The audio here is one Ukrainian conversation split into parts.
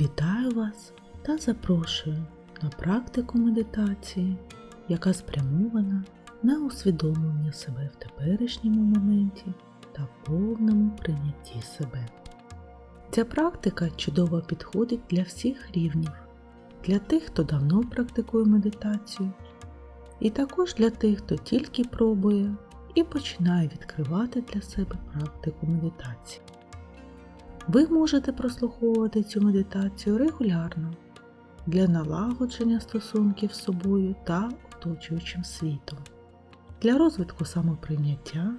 Вітаю вас та запрошую на практику медитації, яка спрямована на усвідомлення себе в теперішньому моменті та повному прийнятті себе. Ця практика чудово підходить для всіх рівнів, для тих, хто давно практикує медитацію, і також для тих, хто тільки пробує і починає відкривати для себе практику медитації. Ви можете прослуховувати цю медитацію регулярно для налагодження стосунків з собою та оточуючим світом, для розвитку самоприйняття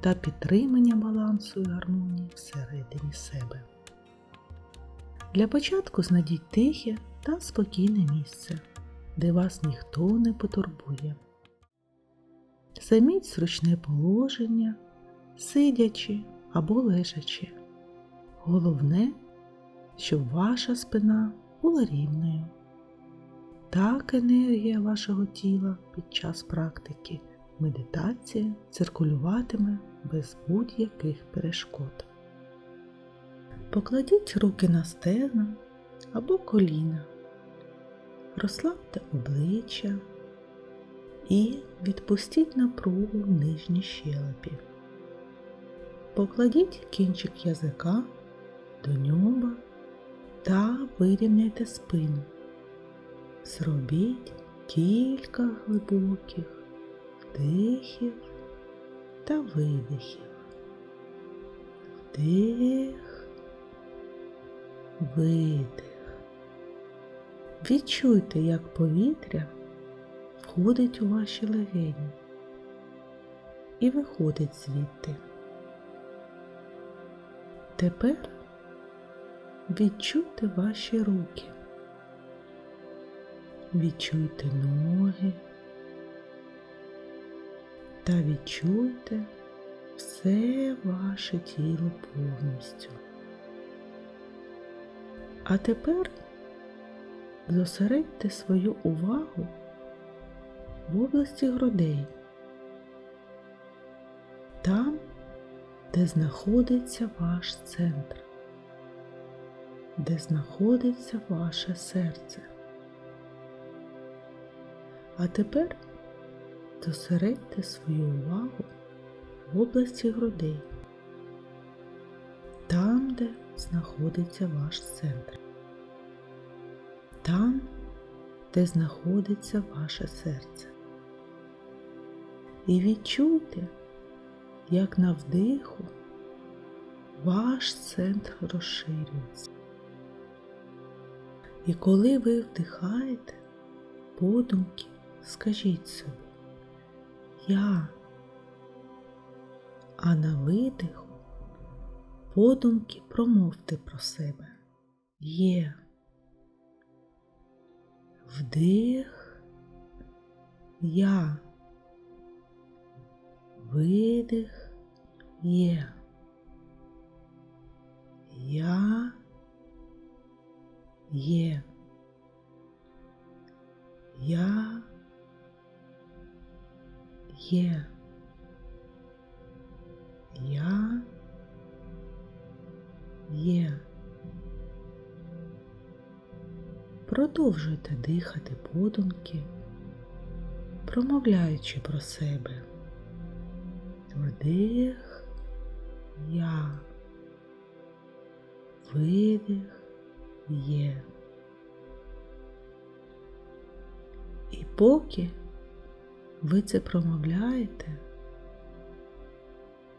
та підтримання балансу і гармонії всередині себе. Для початку знайдіть тихе та спокійне місце, де вас ніхто не потурбує. Займіть зручне положення, сидячи або лежачи. Головне, щоб ваша спина була рівною. Так енергія вашого тіла під час практики медитації циркулюватиме без будь-яких перешкод. Покладіть руки на стегна або коліна, розслабте обличчя і відпустіть напругу в нижній щелепі. Покладіть кінчик язика до ньоба та вирівняйте спину. Зробіть кілька глибоких вдихів та видихів. Вдих, видих. Відчуйте, як повітря входить у ваші легені і виходить звідти. Тепер відчуйте ваші руки, відчуйте ноги. Та відчуйте все ваше тіло повністю. А тепер зосередьте свою увагу в області грудей, там, де знаходиться ваш центр, де знаходиться ваше серце. А тепер зосередьте свою увагу в області грудей, там, де знаходиться ваш центр, там, де знаходиться ваше серце. І відчуйте, як на вдиху ваш центр розширюється. І коли ви вдихаєте, подумки скажіть собі Я, а на видиху подумки промовте про себе Є. Вдих я. Видих є. Я є. Я є. Я є. Продовжуйте дихати подумки, промовляючи про себе. Вдих я, видих є. І поки ви це промовляєте,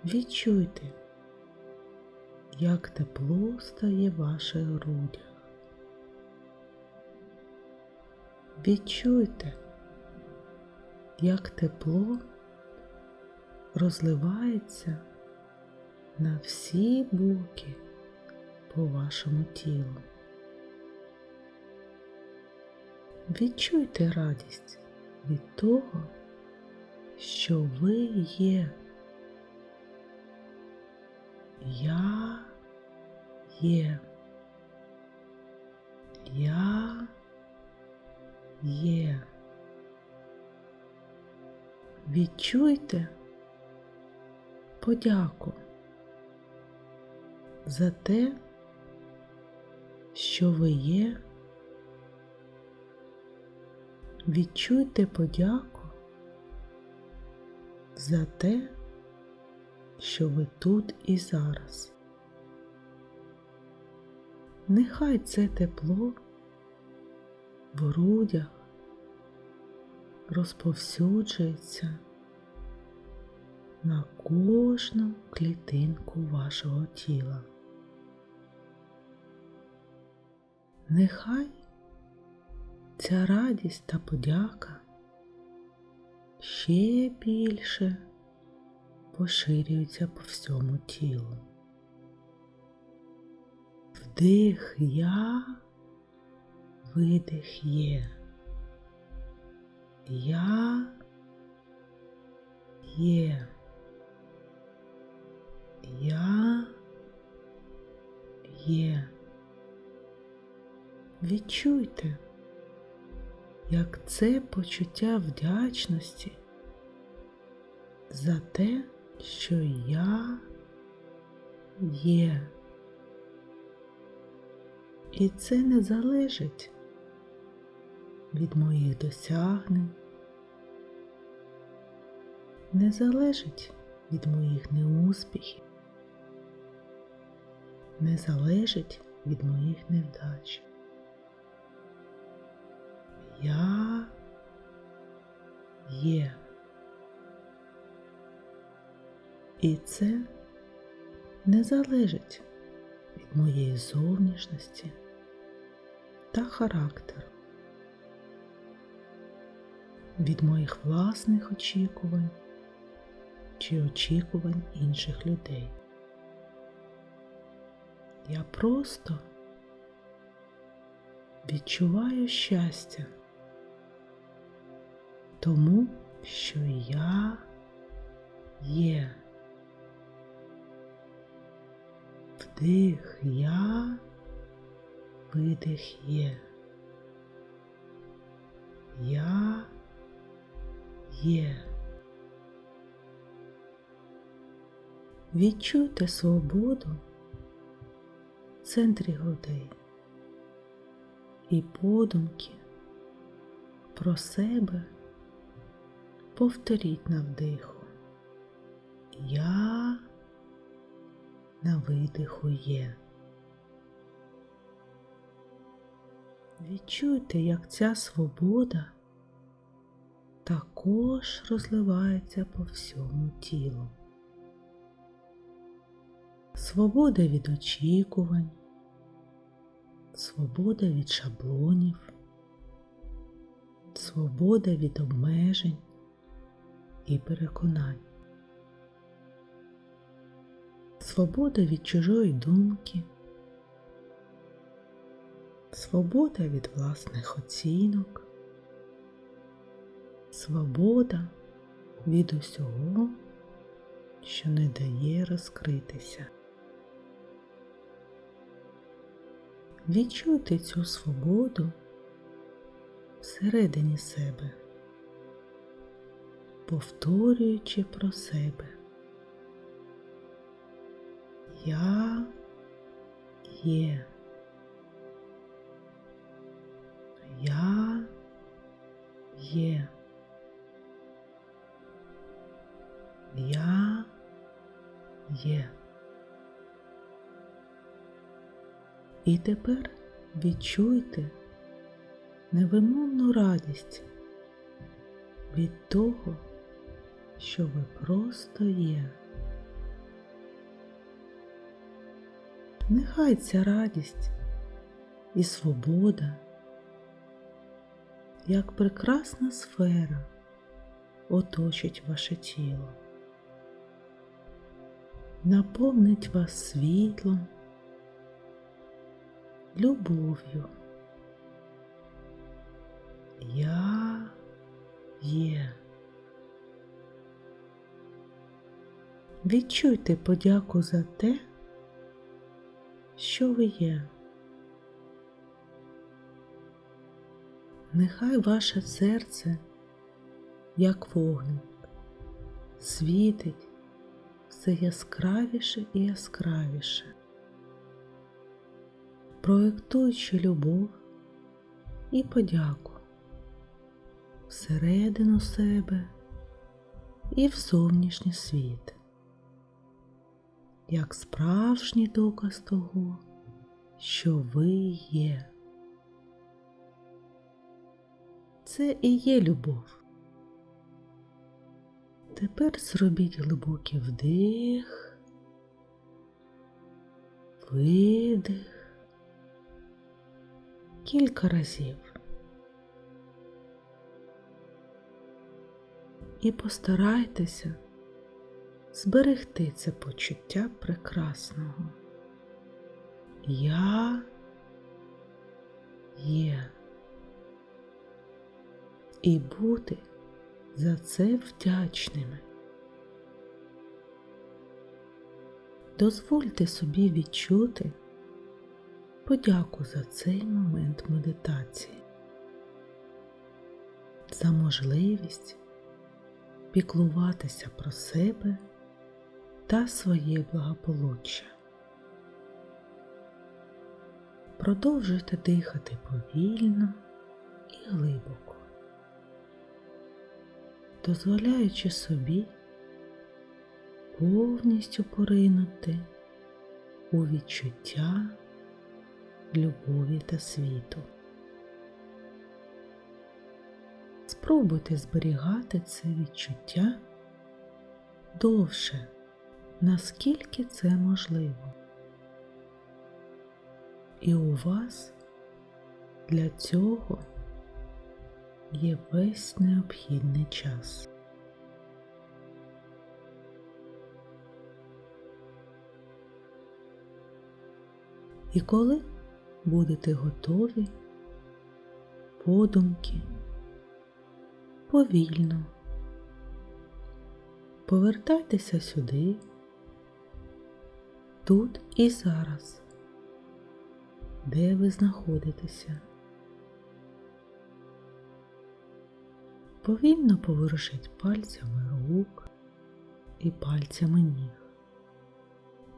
відчуйте, як тепло стає в ваших грудях. Відчуйте, як тепло розливається на всі боки по вашому тілу. Відчуйте радість від того, що ви є. Я є. Я є. Відчуйте подяку за те, що ви є. Відчуйте подяку за те, що ви тут і зараз. Нехай це тепло в грудях розповсюджується на кожну клітинку вашого тіла. Нехай ця радість та подяка ще більше поширюються по всьому тілу. Вдих я, видих є. Я є. Я є. Відчуйте, як це почуття вдячності за те, що я є. І це не залежить від моїх досягнень, не залежить від моїх неуспіхів, не залежить від моїх невдач. Я є. І це не залежить від моєї зовнішності та характеру, від моїх власних очікувань чи очікувань інших людей. Я просто відчуваю щастя тому, що я є. Вдих я, видих є. Я є. Відчуйте свободу в центрі грудей і подумки про себе повторіть на вдиху. Я на видиху є. Відчуйте, як ця свобода також розливається по всьому тілу. Свобода від очікувань, свобода від шаблонів, свобода від обмежень і переконань, свобода від чужої думки, свобода від власних оцінок, свобода від усього, що не дає розкритися. Відчуйте цю свободу всередині себе, повторюючи про себе. Я є. Я є. Я є. І тепер відчуйте невимовну радість від того, що ви просто є. Нехай ця радість і свобода, як прекрасна сфера, оточить ваше тіло, наповнить вас світлом любов'ю. Я є. Відчуйте подяку за те, що ви є. Нехай ваше серце, як вогник, світить все яскравіше і яскравіше проєктуючи любов і подяку всередину себе і в зовнішній світ, як справжній доказ того, що ви є. Це і є любов. Тепер зробіть глибокий вдих, видих кілька разів. І постарайтеся зберегти це почуття прекрасного. Я є. І бути за це вдячними. Дозвольте собі відчути подяку за цей момент медитації, за можливість піклуватися про себе та своє благополуччя. Продовжуйте дихати повільно і глибоко дозволяючи собі повністю поринути у відчуття любові та світу. Спробуйте зберігати це відчуття довше, наскільки це можливо. І у вас для цього є весь необхідний час. І коли будете готові, подумки, повільно, повертайтеся сюди, тут і зараз, де ви знаходитеся. Повільно поворушіть пальцями рук і пальцями ніг.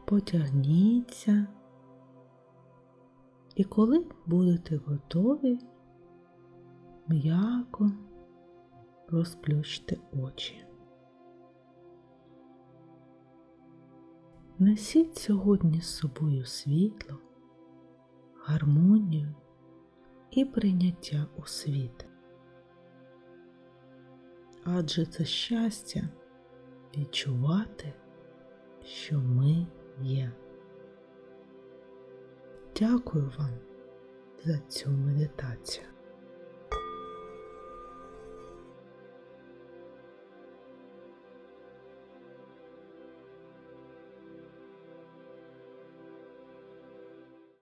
Потягніться, і коли будете готові, м'яко розплющте очі. Несіть сьогодні з собою світло, гармонію і прийняття у світ адже це щастя відчувати, що ми є. Дякую вам за цю медитацію.